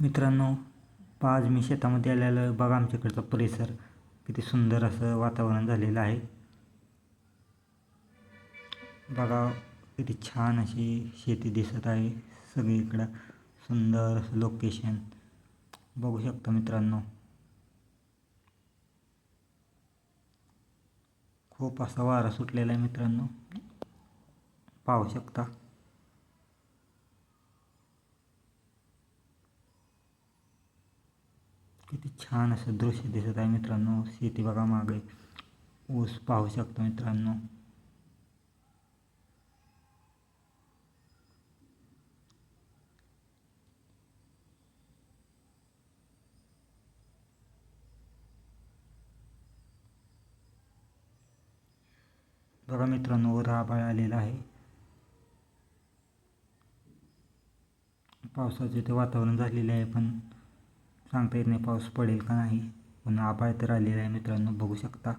मित्रांनो पहा आज मी शेतामध्ये आलेलं बघा आमच्याकडचा परिसर किती सुंदर असं वातावरण झालेलं आहे. बघा किती छान अशी शेती दिसत आहे. सगळीकडं सुंदर असं लोकेशन बघू शकता मित्रांनो. खूप असा वारा सुटलेला आहे मित्रांनो. पाहू शकता. किती छान असं दृश्य दिसत आहे मित्रांनो. शेती बघा मागे. ऊस पाहू शकतो मित्रांनो. बघा मित्रांनो वर आभाळ आलेला आहे. पावसाचे ते वातावरण झालेले आहे पण सांगता येत नाही पाऊस पडेल का नाही. पण आभाळ तर आलेला आहे मित्रांनो बघू शकता.